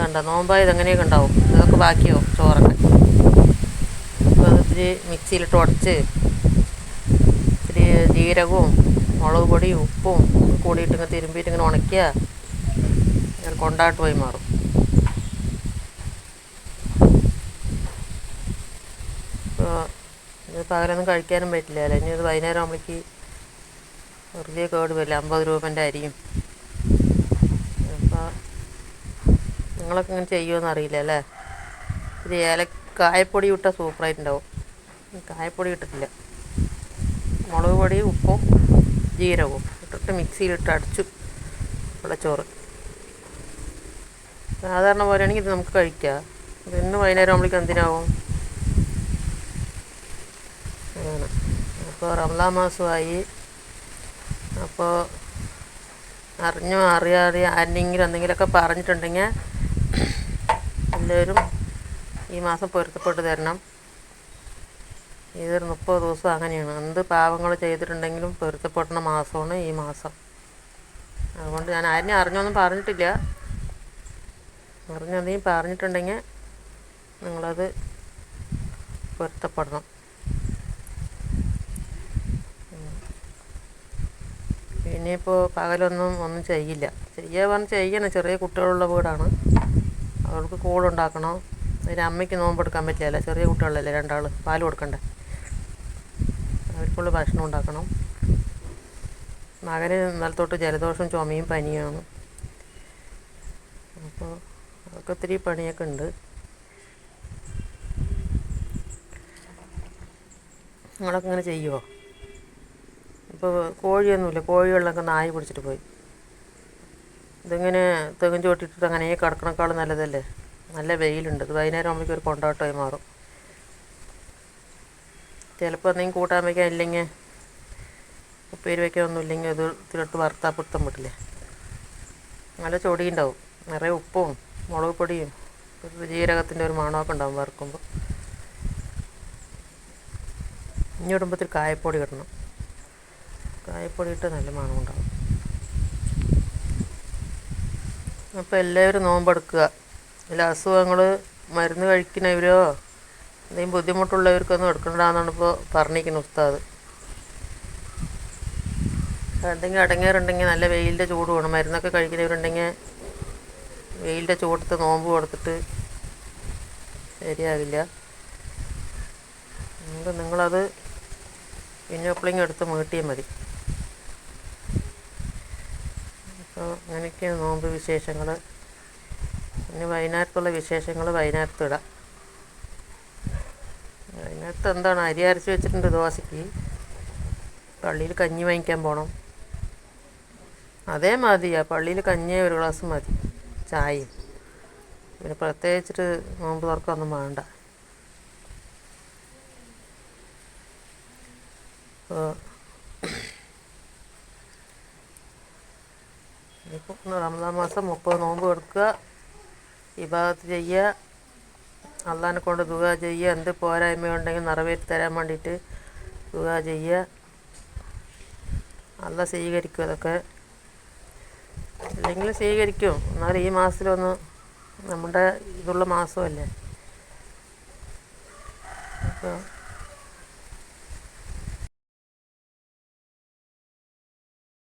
കണ്ട? നോമ്പായത് എങ്ങനെയൊക്കെ ഉണ്ടാവും? ഇതൊക്കെ ബാക്കിയോ? ചോറൊക്കെ? അപ്പോൾ ഇത്തിരി മിക്സിയിലിട്ട് ഉടച്ച് ഇത്തിരി ജീരകവും മുളക് പൊടിയും ഉപ്പും കൂടിയിട്ട് ഇങ്ങനെ തിരുമ്പിയിട്ട് ഇങ്ങനെ ഉണക്കിയ കൊണ്ടാട്ട് പോയി മാറും. ഇപ്പോൾ ഇത് പകലൊന്നും കഴിക്കാനും പറ്റില്ല അല്ലേ ഇനി ഇത് വൈകുന്നേരം ആകുമ്പോഴേക്ക് വെറുതെ കേട് വരില്ല? അമ്പത് രൂപന്റെ അരിയും അപ്പോൾ നിങ്ങളൊക്കെ ഇങ്ങനെ ചെയ്യുമെന്ന് അറിയില്ല അല്ലേ ഇത് ഏല കായപ്പൊടി ഇട്ടാൽ സൂപ്പറായിട്ടുണ്ടാവും. കായപ്പൊടി ഇട്ടിട്ടില്ല. മുളക് പൊടി ഉപ്പും ജീരകവും ഇട്ടിട്ട് മിക്സിയിലിട്ട് അടിച്ചു. വെള്ളച്ചോറ് സാധാരണ പോലെയാണെങ്കിൽ ഇത് നമുക്ക് കഴിക്കാം. ഇന്ന് വൈകുന്നേരം ആകുമ്പോഴേക്കും എന്തിനാവും? അങ്ങനെ. അപ്പോൾ റംലാ മാസമായി. അപ്പോൾ അറിഞ്ഞോ അറിയാതെ ആരെങ്കിലും എന്തെങ്കിലുമൊക്കെ പറഞ്ഞിട്ടുണ്ടെങ്കിൽ എല്ലാവരും ഈ മാസം പൊരുത്തപ്പെട്ട് തരണം. ഇതൊരു മുപ്പത് ദിവസം അങ്ങനെയാണ്. എന്ത് പാവങ്ങൾ ചെയ്തിട്ടുണ്ടെങ്കിലും പൊരുത്തപ്പെടുന്ന മാസമാണ് ഈ മാസം. അതുകൊണ്ട് ഞാൻ ആരെയും അറിഞ്ഞൊന്നും പറഞ്ഞിട്ടില്ല. അറിഞ്ഞെന്തെങ്കിലും പറഞ്ഞിട്ടുണ്ടെങ്കിൽ നിങ്ങളത് പൊരുത്തപ്പെടണം. ഇനിയിപ്പോൾ പകലൊന്നും ഒന്നും ചെയ്യില്ല. ചെയ്യാൻ പറഞ്ഞ് ചെയ്യണം. ചെറിയ കുട്ടികളുള്ള വീടാണ്. അവൾക്ക് കൂടുണ്ടാക്കണം അതിന് അമ്മയ്ക്ക് നോമ്പെടുക്കാൻ പറ്റില്ല ചെറിയ കുട്ടികളല്ലേ രണ്ടാൾ പാൽ കൊടുക്കണ്ടേ? അവർക്കുള്ള ഭക്ഷണം ഉണ്ടാക്കണം. മകന് ഇന്നലെ തൊട്ട് ജലദോഷം ചുമയും പനിയാണ് അപ്പോൾ അതൊക്കെ ഒത്തിരി പണിയൊക്കെ ഉണ്ട്. നിങ്ങളൊക്കെ ഇങ്ങനെ ചെയ്യുമോ ഇപ്പോൾ കോഴിയൊന്നുമില്ല. കോഴികളിലൊക്കെ നായ പിടിച്ചിട്ട് പോയി. ഇതിങ്ങനെ തെങ്ങും ചോട്ടിട്ടിട്ട് അങ്ങനെ കിടക്കണേക്കാളും നല്ലതല്ലേ? നല്ല വെയിലുണ്ട്. ഇത് വൈകുന്നേരം ആകുമ്പോഴേക്കും ഒരു കൊണ്ടാട്ടമായി മാറും. ചിലപ്പോൾ എന്തെങ്കിലും കൂട്ടാൻ വയ്ക്കാൻ ഇല്ലെങ്കിൽ ഉപ്പേരി വയ്ക്കാൻ ഒന്നും ഇല്ലെങ്കിൽ അത് തിരട്ട് വറുത്താൽ പിടുത്തം പറ്റില്ലേ നല്ല ചൊടിയുണ്ടാവും. നിറയെ ഉപ്പും മുളക് പൊടിയും ജീരകത്തിന്റെ ഒരു മണമൊക്കെ ഉണ്ടാവും വറുക്കുമ്പോൾ. ഇനി ഇടുമ്പോൾ കായപ്പൊടി ഇടണം. കായപ്പൊടി ഇട്ട് നല്ല മണം ഉണ്ടാവും അപ്പോൾ എല്ലാവരും നോമ്പെടുക്കുക. ഇതിൽ അസുഖങ്ങൾ മരുന്ന് കഴിക്കുന്നവരോ എന്തെങ്കിലും ബുദ്ധിമുട്ടുള്ളവർക്കൊന്നും എടുക്കണ്ടെന്നാണ് ഇപ്പോൾ പറഞ്ഞിരിക്കുന്നത് ഉസ്താദ്. എന്തെങ്കിലും അടങ്ങേറുണ്ടെങ്കിൽ നല്ല വെയിലിന്റെ ചൂട് വേണം. മരുന്നൊക്കെ കഴിക്കുന്നവരുണ്ടെങ്കിൽ വെയിലിന്റെ ചൂടത്ത് നോമ്പ് കൊടുത്തിട്ട് ശരിയാവില്ല. നിങ്ങൾ നിങ്ങളത് പിന്നെ എപ്പോഴെങ്കിലും എടുത്ത് മീട്ടിയാൽ മതി. അപ്പോൾ അങ്ങനെയൊക്കെയാണ് നോമ്പ് വിശേഷങ്ങൾ പിന്നെ വൈകുന്നേരത്തുള്ള വിശേഷങ്ങൾ വൈകുന്നേരത്ത് ഇടാം. വൈകുന്നേരത്ത് എന്താണ്? അരി അരച്ച് വെച്ചിട്ടുണ്ട് ദോശയ്ക്ക് പള്ളിയിൽ കഞ്ഞി വാങ്ങിക്കാൻ പോകണം അതേ മതിയാ. പള്ളിയിൽ കഞ്ഞി ഒരു ഗ്ലാസ് മതി. ചായയും. പിന്നെ പ്രത്യേകിച്ചിട്ട് നോമ്പ് തുറക്കൊന്നും വേണ്ട. അപ്പോൾ ഇപ്പോൾ റമദാൻ മാസം മുപ്പത് നോമ്പ് എടുക്കുക ഇബാദത്ത് ചെയ്യുക അള്ളാഹിനെ കൊണ്ട് ദുഃഖ ചെയ്യുക എന്ത് പോരായ്മ ഉണ്ടെങ്കിൽ നിറവേറ്റി തരാൻ വേണ്ടിയിട്ട് ദുഃഖ ചെയ്യുക. അല്ല സ്വീകരിക്കും അതൊക്കെ. അല്ലെങ്കിൽ സ്വീകരിക്കും. എന്നാലും ഈ മാസത്തിലൊന്ന് നമ്മുടെ ഇതുള്ള മാസമല്ലേ. അപ്പോൾ